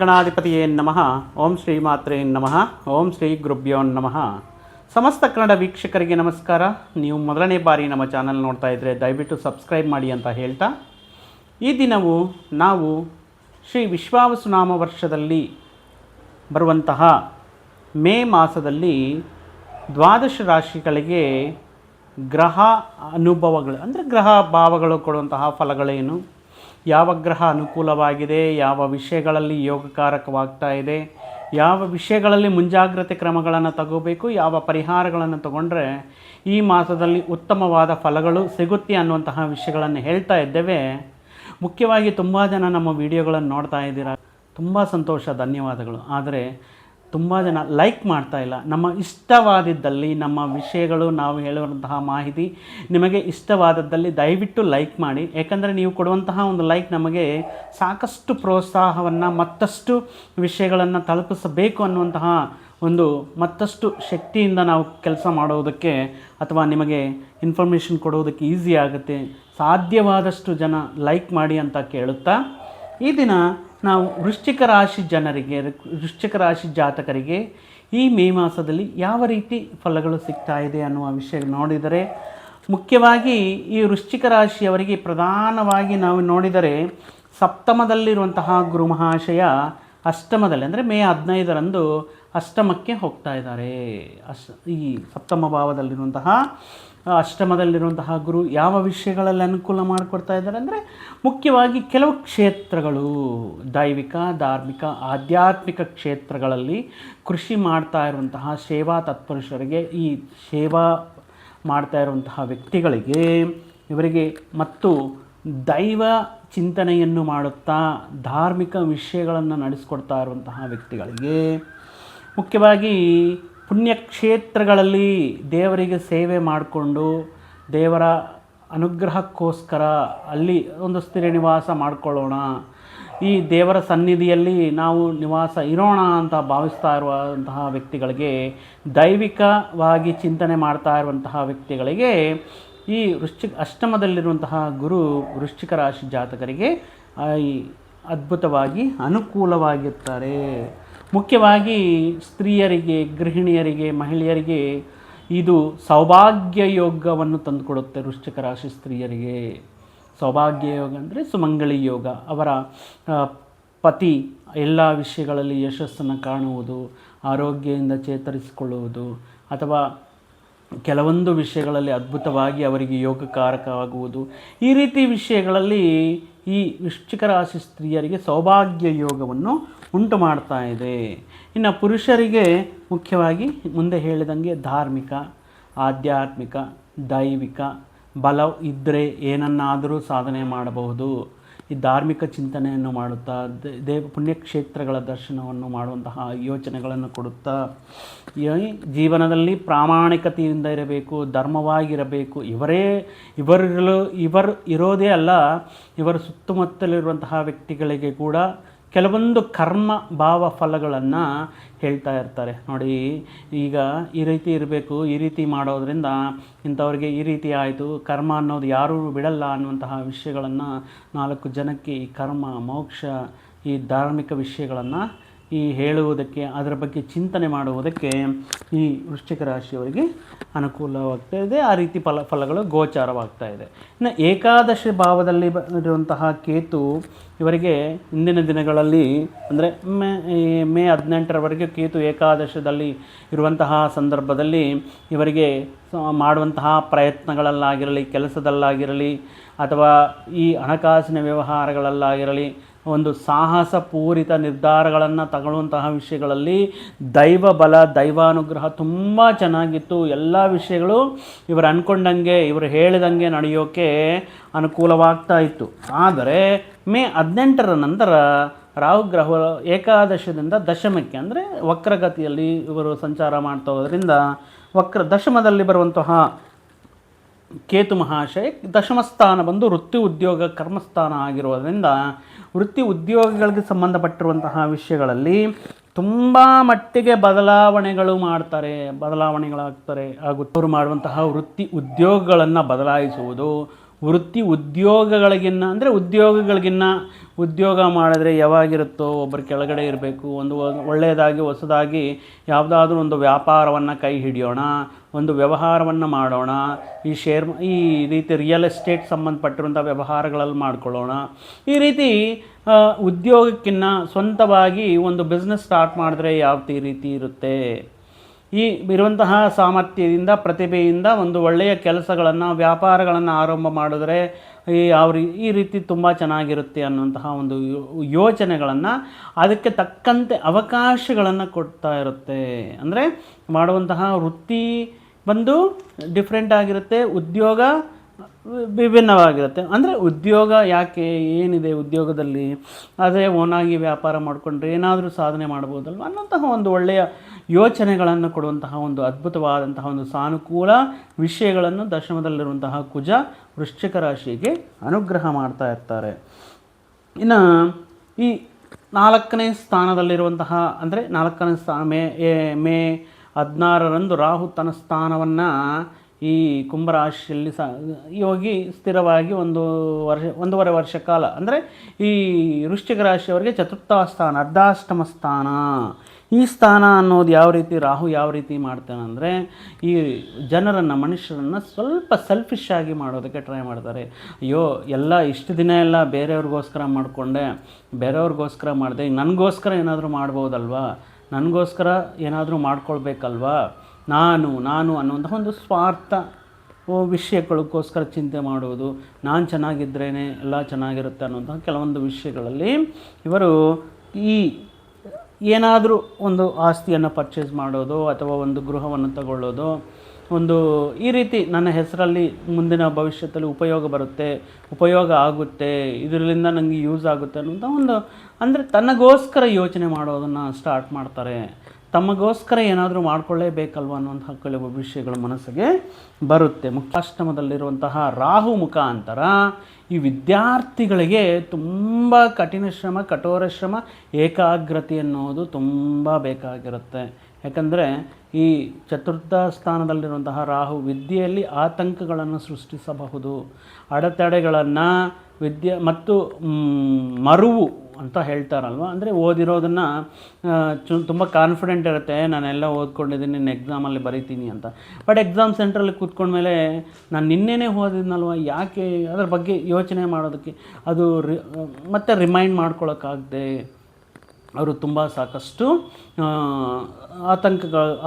ಗಣಾಧಿಪತಿಯೇ ನಮಃ. ಓಂ ಶ್ರೀ ಮಾತ್ರೇ ನಮಃ. ಓಂ ಶ್ರೀ ಗುರುಭ್ಯೋ ನಮಃ. ಸಮಸ್ತ ಕನ್ನಡ ವೀಕ್ಷಕರಿಗೆ ನಮಸ್ಕಾರ. ನೀವು ಮೊದಲನೇ ಬಾರಿ ನಮ್ಮ ಚಾನಲ್ ನೋಡ್ತಾ ಇದ್ದರೆ ದಯವಿಟ್ಟು ಸಬ್ಸ್ಕ್ರೈಬ್ ಮಾಡಿ ಅಂತ ಹೇಳ್ತಾ. ಈ ದಿನವು ನಾವು ಶ್ರೀ ವಿಶ್ವಾವಸುನಾಮ ವರ್ಷದಲ್ಲಿ ಬರುವಂತಹ ಮೇ ಮಾಸದಲ್ಲಿ ದ್ವಾದಶ ರಾಶಿಗಳಿಗೆ ಗ್ರಹ ಅನುಭವಗಳು, ಅಂದರೆ ಗ್ರಹ ಭಾವಗಳು ಕೊಡುವಂತಹ ಫಲಗಳೇನು? ಯಾವ ಗ್ರಹ ಅನುಕೂಲವಾಗಿದೆ, ಯಾವ ವಿಷಯಗಳಲ್ಲಿ ಯೋಗಕಾರಕವಾಗ್ತಾ ಇದೆ, ಯಾವ ವಿಷಯಗಳಲ್ಲಿ ಮುಂಜಾಗ್ರತೆ ಕ್ರಮಗಳನ್ನು ತಗೋಬೇಕು, ಯಾವ ಪರಿಹಾರಗಳನ್ನು ತಗೊಂಡ್ರೆ ಈ ಮಾಸದಲ್ಲಿ ಉತ್ತಮವಾದ ಫಲಗಳು ಸಿಗುತ್ತೆ ಅನ್ನುವಂತಹ ವಿಷಯಗಳನ್ನು ಹೇಳ್ತಾ ಇದ್ದೇವೆ. ಮುಖ್ಯವಾಗಿ ತುಂಬ ಜನ ನಮ್ಮ ವಿಡಿಯೋಗಳನ್ನು ನೋಡ್ತಾ ಇದ್ದೀರಾ. ತುಂಬ ಸಂತೋಷ, ಧನ್ಯವಾದಗಳು. ಆದರೆ ತುಂಬ ಜನ ಲೈಕ್ ಮಾಡ್ತಾ ಇಲ್ಲ. ನಮ್ಮ ಇಷ್ಟವಾದಿದ್ದಲ್ಲಿ ನಮ್ಮ ವಿಷಯಗಳು ನಾವು ಹೇಳುವಂತಹ ಮಾಹಿತಿ ನಿಮಗೆ ಇಷ್ಟವಾದದ್ದಲ್ಲಿ ದಯವಿಟ್ಟು ಲೈಕ್ ಮಾಡಿ. ಯಾಕಂದರೆ ನೀವು ಕೊಡುವಂತಹ ಒಂದು ಲೈಕ್ ನಮಗೆ ಸಾಕಷ್ಟು ಪ್ರೋತ್ಸಾಹವನ್ನು, ಮತ್ತಷ್ಟು ವಿಷಯಗಳನ್ನು ತಲುಪಿಸಬೇಕು ಅನ್ನುವಂತಹ ಒಂದು ಮತ್ತಷ್ಟು ಶಕ್ತಿಯಿಂದ ನಾವು ಕೆಲಸ ಮಾಡೋದಕ್ಕೆ ಅಥವಾ ನಿಮಗೆ ಇನ್ಫಾರ್ಮೇಷನ್ ಕೊಡೋದಕ್ಕೆ ಈಸಿ ಆಗುತ್ತೆ. ಸಾಧ್ಯವಾದಷ್ಟು ಜನ ಲೈಕ್ ಮಾಡಿ ಅಂತ ಕೇಳುತ್ತಾ ಈ ದಿನ ನಾವು ವೃಶ್ಚಿಕ ರಾಶಿ ಜನರಿಗೆ, ವೃಶ್ಚಿಕ ರಾಶಿ ಜಾತಕರಿಗೆ ಈ ಮೇ ಮಾಸದಲ್ಲಿ ಯಾವ ರೀತಿ ಫಲಗಳು ಸಿಗ್ತಾ ಇದೆ ಅನ್ನುವ ವಿಷಯ ನೋಡಿದರೆ, ಮುಖ್ಯವಾಗಿ ಈ ವೃಶ್ಚಿಕ ರಾಶಿಯವರಿಗೆ ಪ್ರಧಾನವಾಗಿ ನಾವು ನೋಡಿದರೆ ಸಪ್ತಮದಲ್ಲಿರುವಂತಹ ಗುರು ಮಹಾಶಯ ಅಷ್ಟಮದಲ್ಲಿ, ಅಂದರೆ ಮೇ ಹದಿನೈದರಂದು ಅಷ್ಟಮಕ್ಕೆ ಹೋಗ್ತಾ ಇದ್ದಾರೆ. ಅಶ್ ಈ ಸಪ್ತಮ ಭಾವದಲ್ಲಿರುವಂತಹ ಅಷ್ಟಮದಲ್ಲಿರುವಂತಹ ಗುರು ಯಾವ ವಿಷಯಗಳಲ್ಲಿ ಅನುಕೂಲ ಮಾಡಿಕೊಡ್ತಾ ಇದ್ದಾರೆ ಅಂದರೆ ಮುಖ್ಯವಾಗಿ ಕೆಲವು ಕ್ಷೇತ್ರಗಳು, ದೈವಿಕ, ಧಾರ್ಮಿಕ, ಆಧ್ಯಾತ್ಮಿಕ ಕ್ಷೇತ್ರಗಳಲ್ಲಿ ಕೃಷಿ ಮಾಡ್ತಾ ಇರುವಂತಹ ಸೇವಾ ತತ್ಪುರುಷರಿಗೆ, ಈ ಸೇವಾ ಮಾಡ್ತಾ ಇರುವಂತಹ ವ್ಯಕ್ತಿಗಳಿಗೆ ಇವರಿಗೆ ಮತ್ತು ದೈವ ಚಿಂತನೆಯನ್ನು ಮಾಡುತ್ತಾ ಧಾರ್ಮಿಕ ವಿಷಯಗಳನ್ನು ನಡೆಸ್ಕೊಡ್ತಾ ಇರುವಂತಹ ವ್ಯಕ್ತಿಗಳಿಗೆ ಮುಖ್ಯವಾಗಿ ಪುಣ್ಯಕ್ಷೇತ್ರಗಳಲ್ಲಿ ದೇವರಿಗೆ ಸೇವೆ ಮಾಡಿಕೊಂಡು ದೇವರ ಅನುಗ್ರಹಕ್ಕೋಸ್ಕರ ಅಲ್ಲಿ ಒಂದು ಸ್ಥಿರ ನಿವಾಸ ಮಾಡಿಕೊಳ್ಳೋಣ. ಈ ದೇವರ ಸನ್ನಿಧಿಯಲ್ಲಿ ನಾವು ನಿವಾಸ ಇರೋಣ ಅಂತ ಭಾವಿಸ್ತಾ ಇರುವಂತಹ ವ್ಯಕ್ತಿಗಳಿಗೆ, ದೈವಿಕವಾಗಿ ಚಿಂತನೆ ಮಾಡ್ತಾ ಇರುವಂತಹ ವ್ಯಕ್ತಿಗಳಿಗೆ ಈ ವೃಶ್ಚಿಕ ಅಷ್ಟಮದಲ್ಲಿರುವಂತಹ ಗುರು ವೃಶ್ಚಿಕ ರಾಶಿ ಜಾತಕರಿಗೆ ಈ ಅದ್ಭುತವಾಗಿ ಅನುಕೂಲವಾಗಿರ್ತಾರೆ. ಮುಖ್ಯವಾಗಿ ಸ್ತ್ರೀಯರಿಗೆ, ಗೃಹಿಣಿಯರಿಗೆ, ಮಹಿಳೆಯರಿಗೆ ಇದು ಸೌಭಾಗ್ಯ ಯೋಗವನ್ನು ತಂದುಕೊಡುತ್ತೆ ವೃಶ್ಚಿಕ ರಾಶಿ ಸ್ತ್ರೀಯರಿಗೆ. ಸೌಭಾಗ್ಯ ಯೋಗ ಅಂದರೆ ಸುಮಂಗಳಿ ಯೋಗ. ಅವರ ಪತಿ ಎಲ್ಲ ವಿಷಯಗಳಲ್ಲಿ ಯಶಸ್ಸನ್ನು ಕಾಣುವುದು, ಆರೋಗ್ಯದಿಂದ ಚೇತರಿಸಿಕೊಳ್ಳುವುದು, ಅಥವಾ ಕೆಲವೊಂದು ವಿಷಯಗಳಲ್ಲಿ ಅದ್ಭುತವಾಗಿ ಅವರಿಗೆ ಯೋಗಕಾರಕವಾಗುವುದು. ಈ ರೀತಿ ವಿಷಯಗಳಲ್ಲಿ ಈ ವೃಶ್ಚಿಕ ರಾಶಿ ಸ್ತ್ರೀಯರಿಗೆ ಸೌಭಾಗ್ಯ ಯೋಗವನ್ನು ಉಂಟು ಮಾಡ್ತಾ ಇದೆ. ಇನ್ನು ಪುರುಷರಿಗೆ ಮುಖ್ಯವಾಗಿ ಮುಂದೆ ಹೇಳಿದಂಗೆ ಧಾರ್ಮಿಕ, ಆಧ್ಯಾತ್ಮಿಕ, ದೈವಿಕ, ಬಲ ಇದ್ದರೆ ಏನನ್ನಾದರೂ ಸಾಧನೆ ಮಾಡಬಹುದು. ಈ ಧಾರ್ಮಿಕ ಚಿಂತನೆಯನ್ನು ಮಾಡುತ್ತಾ ದೇವ ಪುಣ್ಯಕ್ಷೇತ್ರಗಳ ದರ್ಶನವನ್ನು ಮಾಡುವಂತಹ ಯೋಚನೆಗಳನ್ನು ಕೊಡುತ್ತಾ ಜೀವನದಲ್ಲಿ ಪ್ರಾಮಾಣಿಕತೆಯಿಂದ ಇರಬೇಕು, ಧರ್ಮವಾಗಿರಬೇಕು, ಇವರೇ, ಇವರಿರಲು, ಇವರು ಇರೋದೇ ಅಲ್ಲ, ಇವರ ಸುತ್ತಮುತ್ತಲಿರುವಂತಹ ವ್ಯಕ್ತಿಗಳಿಗೆ ಕೂಡ ಕೆಲವೊಂದು ಕರ್ಮ ಭಾವ ಫಲಗಳನ್ನು ಹೇಳ್ತಾ ಇರ್ತಾರೆ. ನೋಡಿ, ಈಗ ಈ ರೀತಿ ಇರಬೇಕು, ಈ ರೀತಿ ಮಾಡೋದ್ರಿಂದ ಇಂಥವ್ರಿಗೆ ಈ ರೀತಿ ಆಯಿತು, ಕರ್ಮ ಅನ್ನೋದು ಯಾರೂ ಬಿಡಲ್ಲ ಅನ್ನುವಂತಹ ವಿಷಯಗಳನ್ನು ನಾಲ್ಕು ಜನಕ್ಕೆ ಈ ಕರ್ಮ, ಮೋಕ್ಷ, ಈ ಧಾರ್ಮಿಕ ವಿಷಯಗಳನ್ನು ಈ ಹೇಳುವುದಕ್ಕೆ, ಅದರ ಬಗ್ಗೆ ಚಿಂತನೆ ಮಾಡುವುದಕ್ಕೆ ಈ ವೃಶ್ಚಿಕ ರಾಶಿಯವರಿಗೆ ಅನುಕೂಲವಾಗ್ತಾ ಇದೆ. ಆ ರೀತಿ ಫಲ, ಫಲಗಳು ಗೋಚಾರವಾಗ್ತಾ ಇದೆ. ಇನ್ನು ಏಕಾದಶಿ ಭಾವದಲ್ಲಿ ಇರುವಂತಹ ಕೇತು ಇವರಿಗೆ ಇಂದಿನ ದಿನಗಳಲ್ಲಿ, ಅಂದರೆ ಮೇ ಮೇ ಹದಿನೆಂಟರವರೆಗೆ ಕೇತು ಏಕಾದಶದಲ್ಲಿ ಇರುವಂತಹ ಸಂದರ್ಭದಲ್ಲಿ ಇವರಿಗೆ ಮಾಡುವಂತಹ ಪ್ರಯತ್ನಗಳಲ್ಲಾಗಿರಲಿ, ಕೆಲಸದಲ್ಲಾಗಿರಲಿ, ಅಥವಾ ಈ ಹಣಕಾಸಿನ ವ್ಯವಹಾರಗಳಲ್ಲಾಗಿರಲಿ ಒಂದು ಸಾಹಸ ಪೂರಿತ ನಿರ್ಧಾರಗಳನ್ನು ತಗೊಳ್ಳುವಂತಹ ವಿಷಯಗಳಲ್ಲಿ ದೈವ ಬಲ, ದೈವಾನುಗ್ರಹ ತುಂಬ ಚೆನ್ನಾಗಿತ್ತು. ಎಲ್ಲ ವಿಷಯಗಳು ಇವರು ಅಂದ್ಕೊಂಡಂಗೆ ಇವರು ಹೇಳಿದಂಗೆ ನಡೆಯೋಕ್ಕೆ ಅನುಕೂಲವಾಗ್ತಾ ಇತ್ತು. ಆದರೆ ಮೇ ಹದಿನೆಂಟರ ನಂತರ ರಾಹು ಗ್ರಹ ಏಕಾದಶದಿಂದ ದಶಮಕ್ಕೆ, ಅಂದರೆ ವಕ್ರಗತಿಯಲ್ಲಿ ಇವರು ಸಂಚಾರ ಮಾಡ್ತಾ ಹೋದ್ರಿಂದ ವಕ್ರ ದಶಮದಲ್ಲಿ ಬರುವಂತಹ ಕೇತು ಮಹಾಶಯ ದಶಮ ಸ್ಥಾನ ಬಂದು ವೃತ್ತಿ ಉದ್ಯೋಗ ಕರ್ಮಸ್ಥಾನ ಆಗಿರೋದರಿಂದ ವೃತ್ತಿ ಉದ್ಯೋಗಗಳಿಗೆ ಸಂಬಂಧಪಟ್ಟಿರುವಂತಹ ವಿಷಯಗಳಲ್ಲಿ ತುಂಬ ಮಟ್ಟಿಗೆ ಬದಲಾವಣೆಗಳು ಮಾಡ್ತಾರೆ, ಬದಲಾವಣೆಗಳಾಗ್ತಾರೆ ಹಾಗೂ ಅವರು ಮಾಡುವಂತಹ ವೃತ್ತಿ ಉದ್ಯೋಗಗಳನ್ನು ಬದಲಾಯಿಸುವುದು ವೃತ್ತಿ ಉದ್ಯೋಗಗಳಿಗಿನ್ನ, ಅಂದರೆ ಉದ್ಯೋಗಗಳಿಗಿನ್ನ ಉದ್ಯೋಗ ಮಾಡಿದ್ರೆ ಯಾವಾಗಿರುತ್ತೋ ಒಬ್ಬರು ಕೆಳಗಡೆ ಇರಬೇಕು, ಒಂದು ಒಳ್ಳೆಯದಾಗಿ, ಹೊಸದಾಗಿ ಯಾವುದಾದ್ರೂ ಒಂದು ವ್ಯಾಪಾರವನ್ನು ಕೈ ಹಿಡಿಯೋಣ, ಒಂದು ವ್ಯವಹಾರವನ್ನು ಮಾಡೋಣ, ಈ ಶೇರ್, ಈ ರೀತಿ ರಿಯಲ್ ಎಸ್ಟೇಟ್ ಸಂಬಂಧಪಟ್ಟಿರುವಂಥ ವ್ಯವಹಾರಗಳಲ್ಲಿ ಮಾಡ್ಕೊಳ್ಳೋಣ. ಈ ರೀತಿ ಉದ್ಯೋಗಕ್ಕಿನ್ನ ಸ್ವಂತವಾಗಿ ಒಂದು ಬಿಸ್ನೆಸ್ ಸ್ಟಾರ್ಟ್ ಮಾಡಿದ್ರೆ ಯಾವ ರೀತಿ ಇರುತ್ತೆ? ಈ ಇರುವಂತಹ ಸಾಮರ್ಥ್ಯದಿಂದ, ಪ್ರತಿಭೆಯಿಂದ ಒಂದು ಒಳ್ಳೆಯ ಕೆಲಸಗಳನ್ನು, ವ್ಯಾಪಾರಗಳನ್ನು ಆರಂಭ ಮಾಡಿದ್ರೆ ಈ ಯಾವ ರೀ ಈ ರೀತಿ ತುಂಬ ಚೆನ್ನಾಗಿರುತ್ತೆ ಅನ್ನುವಂತಹ ಒಂದು ಯೋಚನೆಗಳನ್ನು ಅದಕ್ಕೆ ತಕ್ಕಂತೆ ಅವಕಾಶಗಳನ್ನು ಕೊಡ್ತಾ ಇರುತ್ತೆ. ಅಂದರೆ ಮಾಡುವಂತಹ ವೃತ್ತಿ ಬಂದು ಡಿಫ್ರೆಂಟ್ ಆಗಿರುತ್ತೆ, ಉದ್ಯೋಗ ವಿಭಿನ್ನವಾಗಿರುತ್ತೆ. ಅಂದರೆ ಉದ್ಯೋಗ ಯಾಕೆ, ಏನಿದೆ ಉದ್ಯೋಗದಲ್ಲಿ? ಅದೇ ಓನಾಗಿ ವ್ಯಾಪಾರ ಮಾಡಿಕೊಂಡ್ರೆ ಏನಾದರೂ ಸಾಧನೆ ಮಾಡ್ಬೋದಲ್ವ ಅನ್ನೋಂತಹ ಒಂದು ಒಳ್ಳೆಯ ಯೋಚನೆಗಳನ್ನು ಕೊಡುವಂತಹ ಒಂದು ಅದ್ಭುತವಾದಂತಹ ಒಂದು ಸಾನುಕೂಲ ವಿಷಯಗಳನ್ನು ದಶಮದಲ್ಲಿರುವಂತಹ ಕುಜ ವೃಶ್ಚಿಕ ರಾಶಿಗೆ ಅನುಗ್ರಹ ಮಾಡ್ತಾ ಇರ್ತಾರೆ. ಇನ್ನು ಈ ನಾಲ್ಕನೇ ಸ್ಥಾನದಲ್ಲಿರುವಂತಹ ಅಂದರೆ ನಾಲ್ಕನೇ ಸ್ಥಾನ ಮೇ ಮೇ ಹದಿನಾರರಂದು ರಾಹು ತನ್ನ ಸ್ಥಾನವನ್ನು ಈ ಕುಂಭರಾಶಿಯಲ್ಲಿ ಸ ಯೋಗಿ ಸ್ಥಿರವಾಗಿ ಒಂದು ವರ್ಷ, ಒಂದೂವರೆ ವರ್ಷ ಕಾಲ ಅಂದರೆ ಈ ವೃಶ್ಚಿಕ ರಾಶಿಯವರಿಗೆ ಚತುರ್ಥ ಸ್ಥಾನ ಅರ್ಧಾಷ್ಟಮ ಸ್ಥಾನ. ಈ ಸ್ಥಾನ ಅನ್ನೋದು ಯಾವ ರೀತಿ ರಾಹು ಯಾವ ರೀತಿ ಮಾಡ್ತಾನೆ ಅಂದರೆ ಈ ಜನರನ್ನು, ಮನುಷ್ಯರನ್ನು ಸ್ವಲ್ಪ ಸೆಲ್ಫಿಶ್ ಆಗಿ ಮಾಡೋದಕ್ಕೆ ಟ್ರೈ ಮಾಡ್ತಾರೆ. ಅಯ್ಯೋ, ಎಲ್ಲ ಇಷ್ಟು ದಿನ ಎಲ್ಲ ಬೇರೆಯವ್ರಿಗೋಸ್ಕರ ಮಾಡಿಕೊಂಡೆ, ಬೇರೆಯವ್ರಿಗೋಸ್ಕರ ಮಾಡಿದೆ, ನನಗೋಸ್ಕರ ಏನಾದರೂ ಮಾಡ್ಬೋದಲ್ವಾ? ನನಗೋಸ್ಕರ ಏನಾದರೂ ಮಾಡ್ಕೊಳ್ಬೇಕಲ್ವಾ? ನಾನು ನಾನು ಅನ್ನುವಂಥ ಒಂದು ಸ್ವಾರ್ಥ ವಿಷಯಗಳಿಗೋಸ್ಕರ ಚಿಂತೆ ಮಾಡುವುದು ನಾನು ಚೆನ್ನಾಗಿದ್ರೇ ಎಲ್ಲ ಚೆನ್ನಾಗಿರುತ್ತೆ ಅನ್ನುವಂಥ ಕೆಲವೊಂದು ವಿಷಯಗಳಲ್ಲಿ ಇವರು ಈ ಏನಾದರೂ ಒಂದು ಆಸ್ತಿಯನ್ನು ಪರ್ಚೇಸ್ ಮಾಡೋದು ಅಥವಾ ಒಂದು ಗೃಹವನ್ನು ತಗೊಳ್ಳೋದು, ಒಂದು ಈ ರೀತಿ ನನ್ನ ಹೆಸರಲ್ಲಿ ಮುಂದಿನ ಭವಿಷ್ಯದಲ್ಲಿ ಉಪಯೋಗ ಬರುತ್ತೆ, ಉಪಯೋಗ ಆಗುತ್ತೆ ಇದರಿಂದ ನನಗೆ ಯೂಸ್ ಆಗುತ್ತೆ ಅನ್ನೋಂಥ ಒಂದು, ಅಂದರೆ ತನಗೋಸ್ಕರ ಯೋಚನೆ ಮಾಡೋದನ್ನು ಸ್ಟಾರ್ಟ್ ಮಾಡ್ತಾರೆ. ತಮಗೋಸ್ಕರ ಏನಾದರೂ ಮಾಡ್ಕೊಳ್ಳೇಬೇಕಲ್ವ ಅನ್ನುವಂಥ ಕೆಲವು ವಿಷಯಗಳು ಮನಸ್ಸಿಗೆ ಬರುತ್ತೆ. ಮುಖ್ಯಾಷ್ಟಮದಲ್ಲಿರುವಂತಹ ರಾಹು ಮುಖಾಂತರ ಈ ವಿದ್ಯಾರ್ಥಿಗಳಿಗೆ ತುಂಬ ಕಠಿಣ ಶ್ರಮ, ಕಠೋರ ಶ್ರಮ, ಏಕಾಗ್ರತೆ ಅನ್ನೋದು ತುಂಬ ಬೇಕಾಗಿರುತ್ತೆ. ಯಾಕಂದರೆ ಈ ಚತುರ್ಥ ಸ್ಥಾನದಲ್ಲಿರುವಂತಹ ರಾಹು ವಿದ್ಯೆಯಲ್ಲಿ ಆತಂಕಗಳನ್ನು ಸೃಷ್ಟಿಸಬಹುದು. ಅಡೆತಡೆಗಳನ್ನು ವಿದ್ಯೆ ಮತ್ತು ಮರುವು ಅಂತ ಹೇಳ್ತಾರಲ್ವ? ಅಂದರೆ ಓದಿರೋದನ್ನು ಚು, ತುಂಬ ಕಾನ್ಫಿಡೆಂಟ್ ಇರುತ್ತೆ. ನಾನೆಲ್ಲ ಓದ್ಕೊಂಡಿದ್ದೀನಿ ನಿನ್ನ ಎಕ್ಸಾಮಲ್ಲಿ ಬರೀತೀನಿ ಅಂತ. ಬಟ್ ಎಕ್ಸಾಮ್ ಸೆಂಟ್ರಲ್ಲಿ ಕೂತ್ಕೊಂಡ್ಮೇಲೆ ನಾನು ನಿನ್ನೆನೇ ಓದಿದ್ನಲ್ವ? ಯಾಕೆ? ಅದ್ರ ಬಗ್ಗೆ ಯೋಚನೆ ಮಾಡೋದಕ್ಕೆ ಅದು ರಿ, ಮತ್ತೆ ರಿಮೈಂಡ್ ಮಾಡ್ಕೊಳಕ್ಕಾಗದೆ. ಅವರು ತುಂಬ ಸಾಕಷ್ಟು ಆತಂಕ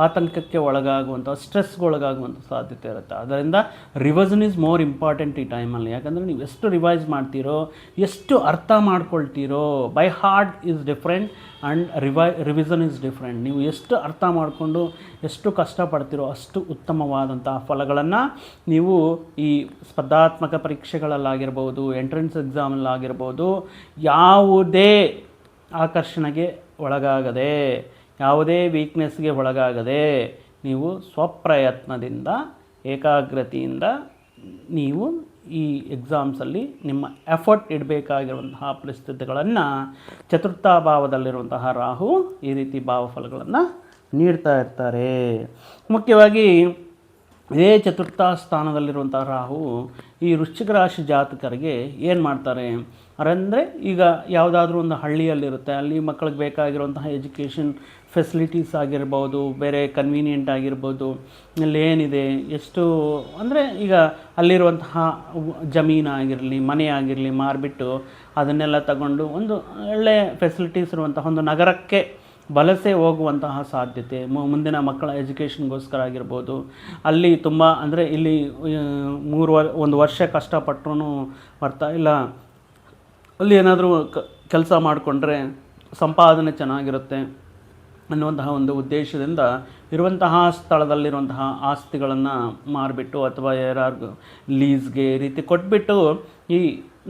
ಆತಂಕಕ್ಕೆ ಒಳಗಾಗುವಂಥ ಸ್ಟ್ರೆಸ್ಗೆ ಒಳಗಾಗುವಂಥ ಸಾಧ್ಯತೆ ಇರುತ್ತೆ. ಅದರಿಂದ ರಿವಿಸನ್ ಈಸ್ ಮೋರ್ ಇಂಪಾರ್ಟೆಂಟ್ ಈ ಟೈಮಲ್ಲಿ. ಯಾಕಂದರೆ ನೀವು ಎಷ್ಟು ರಿವೈಸ್ ಮಾಡ್ತೀರೋ, ಎಷ್ಟು ಅರ್ಥ ಮಾಡ್ಕೊಳ್ತೀರೋ, by heart is different and ರಿವೈ revision is different. ನೀವು ಎಷ್ಟು ಅರ್ಥ ಮಾಡಿಕೊಂಡು ಎಷ್ಟು ಕಷ್ಟಪಡ್ತೀರೋ ಅಷ್ಟು ಉತ್ತಮವಾದಂತಹ ಫಲಗಳನ್ನು ನೀವು ಈ ಸ್ಪರ್ಧಾತ್ಮಕ ಪರೀಕ್ಷೆಗಳಲ್ಲಾಗಿರ್ಬೋದು, ಎಂಟ್ರೆನ್ಸ್ ಎಕ್ಸಾಮಲ್ಲಾಗಿರ್ಬೋದು ಯಾವುದೇ ಆಕರ್ಷಣೆಗೆ ಒಳಗಾಗದೆ, ಯಾವುದೇ ವೀಕ್ನೆಸ್ಗೆ ಒಳಗಾಗದೆ ನೀವು ಸ್ವಪ್ರಯತ್ನದಿಂದ, ಏಕಾಗ್ರತೆಯಿಂದ ನೀವು ಈ ಎಕ್ಸಾಮ್ಸಲ್ಲಿ ನಿಮ್ಮ ಎಫರ್ಟ್ ಇಡಬೇಕಾಗಿರುವಂತಹ ಪರಿಸ್ಥಿತಿಗಳನ್ನು ಚತುರ್ಥ ಭಾವದಲ್ಲಿರುವಂತಹ ರಾಹು ಈ ರೀತಿ ಭಾವಫಲಗಳನ್ನು ನೀಡ್ತಾ ಇರ್ತಾರೆ. ಮುಖ್ಯವಾಗಿ ಇದೇ ಚತುರ್ಥ ಸ್ಥಾನದಲ್ಲಿರುವಂಥ ರಾಹು ಈ ವೃಶ್ಚಿಕ ರಾಶಿ ಜಾತಕರಿಗೆ ಏನು ಮಾಡ್ತಾರೆ ಅಂದರೆ ಈಗ ಯಾವುದಾದ್ರೂ ಒಂದು ಹಳ್ಳಿಯಲ್ಲಿರುತ್ತೆ. ಅಲ್ಲಿ ಮಕ್ಕಳಿಗೆ ಬೇಕಾಗಿರುವಂತಹ ಎಜುಕೇಷನ್ ಫೆಸಿಲಿಟೀಸ್ ಆಗಿರ್ಬೋದು, ಬೇರೆ ಕನ್ವೀನಿಯೆಂಟ್ ಆಗಿರ್ಬೋದು, ಅಲ್ಲಿ ಏನಿದೆ, ಎಷ್ಟು ಅಂದರೆ ಈಗ ಅಲ್ಲಿರುವಂತಹ ಜಮೀನಾಗಿರಲಿ ಮನೆ ಆಗಿರಲಿ ಮಾರಿಬಿಟ್ಟು ಅದನ್ನೆಲ್ಲ ತಗೊಂಡು ಒಂದು ಒಳ್ಳೆಯ ಫೆಸಿಲಿಟೀಸ್ ಇರುವಂತಹ ಒಂದು ನಗರಕ್ಕೆ ವಲಸೆ ಹೋಗುವಂತಹ ಸಾಧ್ಯತೆ ಮುಂದಿನ ಮಕ್ಕಳ ಎಜುಕೇಷನ್ಗೋಸ್ಕರ ಆಗಿರ್ಬೋದು. ಅಲ್ಲಿ ತುಂಬ, ಅಂದರೆ ಇಲ್ಲಿ ಮೂರು ವರ್ ಒಂದು ವರ್ಷ ಕಷ್ಟಪಟ್ಟರೂ ಬರ್ತಾ, ಇಲ್ಲ, ಅಲ್ಲಿ ಏನಾದರೂ ಕೆಲಸ ಮಾಡಿಕೊಂಡ್ರೆ ಸಂಪಾದನೆ ಚೆನ್ನಾಗಿರುತ್ತೆ ಅನ್ನುವಂತಹ ಒಂದು ಉದ್ದೇಶದಿಂದ ಇರುವಂತಹ ಸ್ಥಳದಲ್ಲಿರುವಂತಹ ಆಸ್ತಿಗಳನ್ನು ಮಾರಿಬಿಟ್ಟು ಅಥವಾ ಯಾರು ಲೀಸ್ಗೆ ರೀತಿ ಕೊಟ್ಬಿಟ್ಟು ಈ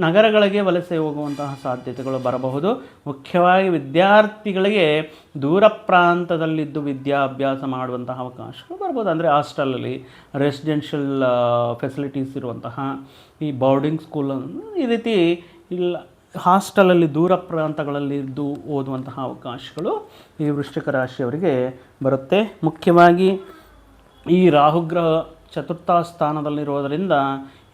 ನಗರಗಳಿಗೆ ವಲಸೆ ಹೋಗುವಂತಹ ಸಾಧ್ಯತೆಗಳು ಬರಬಹುದು. ಮುಖ್ಯವಾಗಿ ವಿದ್ಯಾರ್ಥಿಗಳಿಗೆ ದೂರ ಪ್ರಾಂತದಲ್ಲಿದ್ದು ವಿದ್ಯಾಭ್ಯಾಸ ಮಾಡುವಂತಹ ಅವಕಾಶಗಳು ಬರ್ಬೋದು ಅಂದರೆ ಹಾಸ್ಟೆಲಲ್ಲಿ ರೆಸಿಡೆನ್ಷಿಯಲ್ ಫೆಸಿಲಿಟೀಸ್ ಇರುವಂತಹ ಈ ಬೋರ್ಡಿಂಗ್ ಸ್ಕೂಲ್ ಈ ರೀತಿ ಇಲ್ಲ, ಹಾಸ್ಟೆಲಲ್ಲಿ ದೂರ ಪ್ರಾಂತಗಳಲ್ಲಿದ್ದು ಓದುವಂತಹ ಅವಕಾಶಗಳು ಈ ವೃಶ್ಚಿಕ ರಾಶಿಯವರಿಗೆ ಬರುತ್ತೆ. ಮುಖ್ಯವಾಗಿ ಈ ರಾಹುಗ್ರಹ ಚತುರ್ಥ ಸ್ಥಾನದಲ್ಲಿರೋದರಿಂದ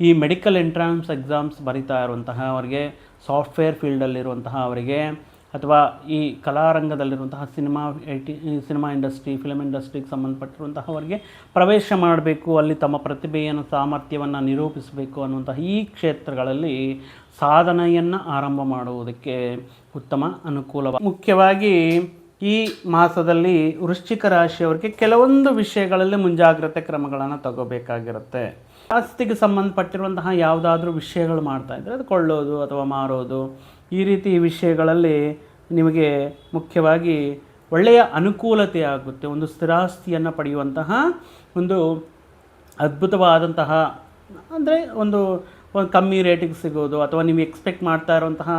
ಈ ಮೆಡಿಕಲ್ ಎಂಟ್ರಾನ್ಸ್ ಎಕ್ಸಾಮ್ಸ್ ಬರಿತಾ ಇರುವಂತಹ ಅವರಿಗೆ ಸಾಫ್ಟ್ವೇರ್ ಫೀಲ್ಡಲ್ಲಿರುವಂತಹ ಅವರಿಗೆ, ಅಥವಾ ಈ ಕಲಾರಂಗದಲ್ಲಿರುವಂತಹ cinema IT cinema industry film ಇಂಡಸ್ಟ್ರಿಗೆ ಸಂಬಂಧಪಟ್ಟಿರುವಂತಹವರಿಗೆ ಪ್ರವೇಶ ಮಾಡಬೇಕು. ಅಲ್ಲಿ ತಮ್ಮ ಪ್ರತಿಭೆಯನ್ನು, ಸಾಮರ್ಥ್ಯವನ್ನು ನಿರೂಪಿಸಬೇಕು ಅನ್ನುವಂತಹ ಈ ಕ್ಷೇತ್ರಗಳಲ್ಲಿ ಸಾಧನೆಯನ್ನು ಆರಂಭ ಮಾಡುವುದಕ್ಕೆ ಉತ್ತಮ ಅನುಕೂಲ ಮುಖ್ಯವಾಗಿ ಈ ಮಾಸದಲ್ಲಿ ವೃಶ್ಚಿಕ ರಾಶಿಯವರಿಗೆ ಕೆಲವೊಂದು ವಿಷಯಗಳಲ್ಲಿ ಮುಂಜಾಗ್ರತೆ ಕ್ರಮಗಳನ್ನು ತಗೋಬೇಕಾಗಿರುತ್ತೆ. ಆಸ್ತಿಗೆ ಸಂಬಂಧಪಟ್ಟಿರುವಂತಹ ಯಾವುದಾದ್ರೂ ವಿಷಯಗಳು ಮಾಡ್ತಾ ಇದ್ದರೆ ಅದು ಕೊಳ್ಳೋದು ಅಥವಾ ಮಾರೋದು. ಈ ರೀತಿ ವಿಷಯಗಳಲ್ಲಿ ನಿಮಗೆ ಮುಖ್ಯವಾಗಿ ಒಳ್ಳೆಯ ಅನುಕೂಲತೆ ಆಗುತ್ತೆ. ಒಂದು ಸ್ಥಿರಾಸ್ತಿಯನ್ನು ಪಡೆಯುವಂತಹ ಒಂದು ಅದ್ಭುತವಾದಂತಹ ಅಂದರೆ ಒಂದು ಕಮ್ಮಿ ರೇಟಿಗೆ ಸಿಗೋದು ಅಥವಾ ನೀವು ಎಕ್ಸ್ಪೆಕ್ಟ್ ಮಾಡ್ತಾ ಇರುವಂತಹ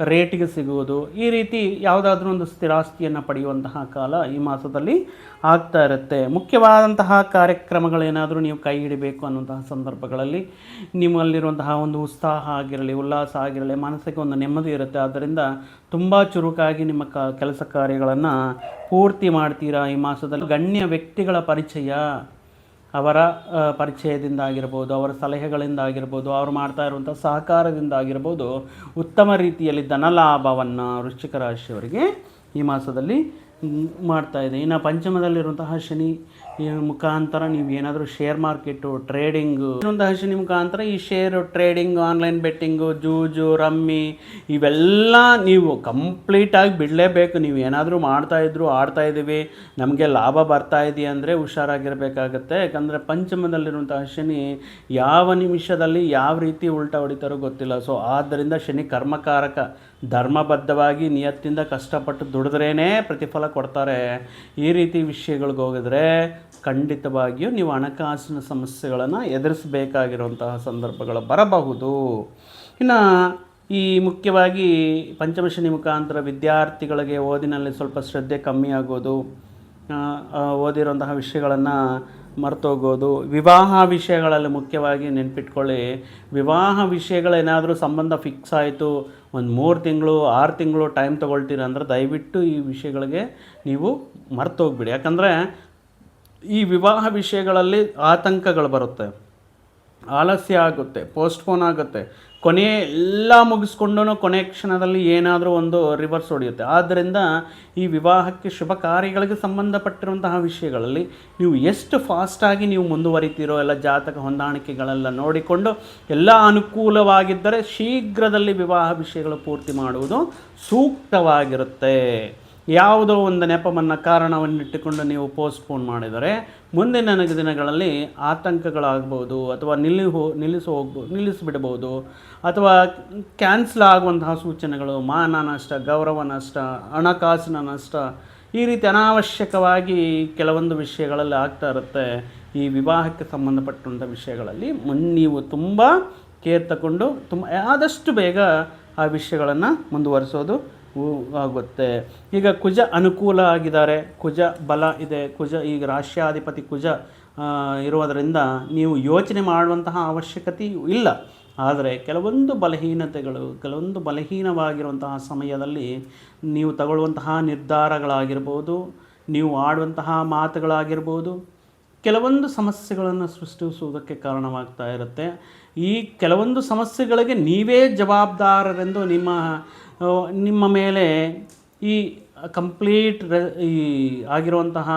ರೇಟಿಗೆ ಸಿಗುವುದು. ಈ ರೀತಿ ಯಾವುದಾದ್ರೂ ಒಂದು ಸ್ಥಿರಾಸ್ತಿಯನ್ನು ಪಡೆಯುವಂತಹ ಕಾಲ ಈ ಮಾಸದಲ್ಲಿ ಆಗ್ತಾ ಇರುತ್ತೆ. ಮುಖ್ಯವಾದಂತಹ ಕಾರ್ಯಕ್ರಮಗಳೇನಾದರೂ ನೀವು ಕೈ ಹಿಡಿಬೇಕು ಅನ್ನುವಂತಹ ಸಂದರ್ಭಗಳಲ್ಲಿ ನಿಮ್ಮಲ್ಲಿರುವಂತಹ ಒಂದು ಉತ್ಸಾಹ ಆಗಿರಲಿ, ಉಲ್ಲಾಸ ಆಗಿರಲಿ, ಮನಸ್ಸಿಗೆ ಒಂದು ನೆಮ್ಮದಿ ಇರುತ್ತೆ. ಆದ್ದರಿಂದ ತುಂಬ ಚುರುಕಾಗಿ ನಿಮ್ಮ ಕ, ಕೆಲಸ ಕಾರ್ಯಗಳನ್ನು ಪೂರ್ತಿ ಮಾಡ್ತೀರಾ ಈ ಮಾಸದಲ್ಲಿ? ಗಣ್ಯ ವ್ಯಕ್ತಿಗಳ ಪರಿಚಯ ಅವರ ಪರಿಚಯದಿಂದ ಆಗಿರ್ಬೋದು ಅವರ ಸಲಹೆಗಳಿಂದ ಆಗಿರ್ಬೋದು ಅವರು ಮಾಡ್ತಾ ಇರುವಂಥ ಸಹಕಾರದಿಂದ ಆಗಿರ್ಬೋದು ಉತ್ತಮ ರೀತಿಯಲ್ಲಿ ಧನಲಾಭವನ್ನು ವೃಶ್ಚಿಕ ರಾಶಿಯವರಿಗೆ ಈ ಮಾಸದಲ್ಲಿ ಮಾಡ್ತಾ ಇದೆ. ಇನ್ನು ಪಂಚಮದಲ್ಲಿರುವಂತಹ ಶನಿ ಮುಖಾಂತರ ನೀವು ಏನಾದರೂ ಶೇರ್ ಮಾರ್ಕೆಟು ಟ್ರೇಡಿಂಗು ಇನ್ನೊಂದು ನಿಮ್ಮ ಮುಖಾಂತರ ಈ ಶೇರು ಟ್ರೇಡಿಂಗ್ ಆನ್ಲೈನ್ ಬೆಟ್ಟಿಂಗು ಜೂಜು, ರಮ್ಮಿ, ಇವೆಲ್ಲ ನೀವು ಕಂಪ್ಲೀಟಾಗಿ ಬಿಡಲೇಬೇಕು. ನೀವು ಏನಾದರೂ ಮಾಡ್ತಾಯಿದ್ರು ಆಡ್ತಾ ಇದ್ದೀವಿ, ನಮಗೆ ಲಾಭ ಬರ್ತಾ ಇದೆಯಾ ಅಂದರೆ ಹುಷಾರಾಗಿರಬೇಕಾಗತ್ತೆ. ಯಾಕಂದರೆ ಪಂಚಮದಲ್ಲಿರುವಂಥ ಶನಿ ಯಾವ ನಿಮಿಷದಲ್ಲಿ ಯಾವ ರೀತಿ ಉಲ್ಟಾ ಹೊಡಿತಾರೋ ಗೊತ್ತಿಲ್ಲ. ಸೊ ಆದ್ದರಿಂದ ಶನಿ ಕರ್ಮಕಾರಕ. ಧರ್ಮಬದ್ಧವಾಗಿ ನಿಯತ್ತಿಂದ ಕಷ್ಟಪಟ್ಟು ದುಡಿದ್ರೇ ಪ್ರತಿಫಲ ಕೊಡ್ತಾರೆ. ಈ ರೀತಿ ವಿಷಯಗಳಿಗೆ ಹೋಗಿದ್ರೆ ಖಂಡಿತವಾಗಿಯೂ ನೀವು ಹಣಕಾಸಿನ ಸಮಸ್ಯೆಗಳನ್ನು ಎದುರಿಸಬೇಕಾಗಿರುವಂತಹ ಸಂದರ್ಭಗಳು ಬರಬಹುದು. ಇನ್ನು ಈ ಮುಖ್ಯವಾಗಿ ಪಂಚಮಶನಿ ಮುಖಾಂತರ ವಿದ್ಯಾರ್ಥಿಗಳಿಗೆ ಓದಿನಲ್ಲಿ ಸ್ವಲ್ಪ ಶ್ರದ್ಧೆ ಕಮ್ಮಿ ಆಗೋದು ಓದಿರುವಂತಹ ವಿಷಯಗಳನ್ನು ಮರ್ತೋಗೋದು. ವಿವಾಹ ವಿಷಯಗಳಲ್ಲಿ ಮುಖ್ಯವಾಗಿ ನೆನ್ಪಿಟ್ಕೊಳ್ಳಿ. ವಿವಾಹ ವಿಷಯಗಳೇನಾದರೂ ಸಂಬಂಧ ಫಿಕ್ಸ್ ಆಯಿತು, ಒಂದು ಮೂರು ತಿಂಗಳು, ಆರು ತಿಂಗಳು ಟೈಮ್ ತೊಗೊಳ್ತೀರ ಅಂದರೆ ದಯವಿಟ್ಟು ಈ ವಿಷಯಗಳಿಗೆ ನೀವು ಮರ್ತೋಗ್ಬಿಡಿ. ಯಾಕಂದರೆ ಈ ವಿವಾಹ ವಿಷಯಗಳಲ್ಲಿ ಆತಂಕಗಳು ಬರುತ್ತೆ. ಆಲಸ್ಯ ಆಗುತ್ತೆ ಪೋಸ್ಟ್ಪೋನ್ ಆಗುತ್ತೆ. ಕೊನೆ ಎಲ್ಲ ಮುಗಿಸ್ಕೊಂಡು ಕೊನೆ ಕ್ಷಣದಲ್ಲಿ ಏನಾದರೂ ಒಂದು ರಿವರ್ಸ್ ಹೊಡೆಯುತ್ತೆ. ಆದ್ದರಿಂದ ಈ ವಿವಾಹಕ್ಕೆ ಶುಭ ಕಾರ್ಯಗಳಿಗೆ ಸಂಬಂಧಪಟ್ಟಿರುವಂತಹ ವಿಷಯಗಳಲ್ಲಿ ನೀವು ಎಷ್ಟು ಫಾಸ್ಟಾಗಿ ನೀವು ಮುಂದುವರಿತೀರೋ ಎಲ್ಲ ಜಾತಕ ಹೊಂದಾಣಿಕೆಗಳೆಲ್ಲ ನೋಡಿಕೊಂಡು ಎಲ್ಲ ಅನುಕೂಲವಾಗಿದ್ದರೆ ಶೀಘ್ರದಲ್ಲಿ ವಿವಾಹ ವಿಷಯಗಳು ಪೂರ್ತಿ ಮಾಡುವುದು ಸೂಕ್ತವಾಗಿರುತ್ತೆ. ಯಾವುದೋ ಒಂದು ನೆಪವನ್ನು ಕಾರಣವನ್ನಿಟ್ಟುಕೊಂಡು ನೀವು ಪೋಸ್ಟ್ಪೋನ್ ಮಾಡಿದರೆ ಮುಂದಿನ ದಿನಗಳಲ್ಲಿ ಆತಂಕಗಳಾಗ್ಬೋದು ಅಥವಾ ನಿಲ್ಲಿ ಹೋ ನಿಲ್ಲಿಸಿ ಹೋಗ್ಬೋದು ನಿಲ್ಲಿಸಿಬಿಡ್ಬೋದು ಅಥವಾ ಕ್ಯಾನ್ಸಲ್ ಆಗುವಂತಹ ಸೂಚನೆಗಳು, ಮಾನ ನಷ್ಟ, ಗೌರವ ನಷ್ಟ, ಹಣಕಾಸಿನ ನಷ್ಟ ಈ ರೀತಿ ಅನಾವಶ್ಯಕವಾಗಿ ಕೆಲವೊಂದು ವಿಷಯಗಳಲ್ಲಿ ಆಗ್ತಾ ಇರುತ್ತೆ. ಈ ವಿವಾಹಕ್ಕೆ ಸಂಬಂಧಪಟ್ಟಂಥ ವಿಷಯಗಳಲ್ಲಿ ನೀವು ತುಂಬ ಕೇರ್ ತಗೊಂಡು ತುಂಬ ಆದಷ್ಟು ಬೇಗ ಆ ವಿಷಯಗಳನ್ನು ಮುಂದುವರಿಸೋದು ಆಗುತ್ತೆ. ಈಗ ಕುಜ ಅನುಕೂಲ ಆಗಿದ್ದಾರೆ. ಕುಜ ಬಲ ಇದೆ. ಕುಜ ಈಗ ರಾಷ್ಟ್ರಾಧಿಪತಿ ಕುಜ ಇರೋದರಿಂದ ನೀವು ಯೋಚನೆ ಮಾಡುವಂತಹ ಅವಶ್ಯಕತೆ ಇಲ್ಲ. ಆದರೆ ಕೆಲವೊಂದು ಬಲಹೀನತೆಗಳು, ಕೆಲವೊಂದು ಬಲಹೀನವಾಗಿರುವಂತಹ ಸಮಯದಲ್ಲಿ ನೀವು ತಗೊಳ್ಳುವಂತಹ ನಿರ್ಧಾರಗಳಾಗಿರ್ಬೋದು, ನೀವು ಆಡುವಂತಹ ಮಾತುಗಳಾಗಿರ್ಬೋದು, ಕೆಲವೊಂದು ಸಮಸ್ಯೆಗಳನ್ನು ಸೃಷ್ಟಿಸುವುದಕ್ಕೆ ಕಾರಣವಾಗ್ತಾ ಇರುತ್ತೆ. ಈ ಕೆಲವೊಂದು ಸಮಸ್ಯೆಗಳಿಗೆ ನೀವೇ ಜವಾಬ್ದಾರರೆಂದು ನಿಮ್ಮ ನಿಮ್ಮ ಮೇಲೆ ಈ ಕಂಪ್ಲೀಟ್ ಈ ಆಗಿರುವಂತಹ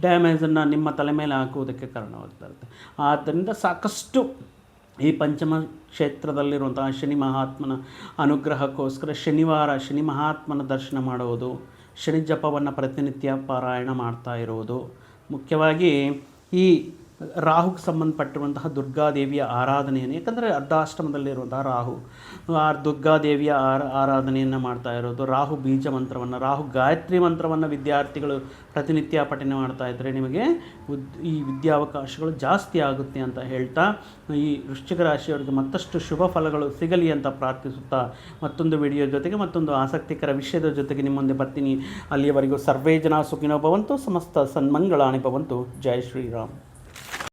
ಡ್ಯಾಮೇಜನ್ನು ನಿಮ್ಮ ತಲೆ ಮೇಲೆ ಹಾಕುವುದಕ್ಕೆ ಕಾರಣವಾಗ್ತಾ ಇರುತ್ತೆ. ಆದ್ದರಿಂದ ಸಾಕಷ್ಟು ಈ ಪಂಚಮ ಕ್ಷೇತ್ರದಲ್ಲಿರುವಂತಹ ಶನಿ ಮಹಾತ್ಮನ ಅನುಗ್ರಹಕ್ಕೋಸ್ಕರ ಶನಿವಾರ ಶನಿ ಮಹಾತ್ಮನ ದರ್ಶನ ಮಾಡುವುದು ಶನಿ ಜಪವನ್ನು ಪ್ರತಿನಿತ್ಯ ಪಾರಾಯಣ ಮಾಡ್ತಾ ಇರುವುದು. ಮುಖ್ಯವಾಗಿ ಈ ರಾಹುಗೆ ಸಂಬಂಧಪಟ್ಟಿರುವಂತಹ ದುರ್ಗಾದೇವಿಯ ಆರಾಧನೆಯನ್ನು, ಯಾಕಂದರೆ ಅರ್ಧಾಷ್ಟಮದಲ್ಲಿರುವಂತಹ ರಾಹು. ಆ ದುರ್ಗಾದೇವಿಯ ಆರ, ಆರಾಧನೆಯನ್ನು ಮಾಡ್ತಾ ಇರೋದು, ರಾಹು ಬೀಜ ಮಂತ್ರವನ್ನು, ರಾಹು ಗಾಯತ್ರಿ ಮಂತ್ರವನ್ನು ವಿದ್ಯಾರ್ಥಿಗಳು ಪ್ರತಿನಿತ್ಯ ಪಠನೆ ಮಾಡ್ತಾ ಇದ್ದರೆ ನಿಮಗೆ ಈ ವಿದ್ಯಾವಕಾಶಗಳು ಜಾಸ್ತಿ ಆಗುತ್ತೆ ಅಂತ ಹೇಳ್ತಾ, ಈ ವೃಶ್ಚಿಕ ರಾಶಿಯವರಿಗೆ ಮತ್ತಷ್ಟು ಶುಭ ಫಲಗಳು ಸಿಗಲಿ ಅಂತ ಪ್ರಾರ್ಥಿಸುತ್ತಾ ಮತ್ತೊಂದು ವಿಡಿಯೋ ಜೊತೆಗೆ ಮತ್ತೊಂದು ಆಸಕ್ತಿಕರ ವಿಷಯದ ಜೊತೆಗೆ ನಿಮ್ಮ ಮುಂದೆ ಬರ್ತೀನಿ. ಅಲ್ಲಿಯವರೆಗೂ ಸರ್ವೇ ಜನ ಸುಖಿನೋ ಭವಂತು, ಸಮಸ್ತ ಸನ್ಮಂಗಳಾಣಿ ಭವಂತು. ಜೈ ಶ್ರೀರಾಮ್.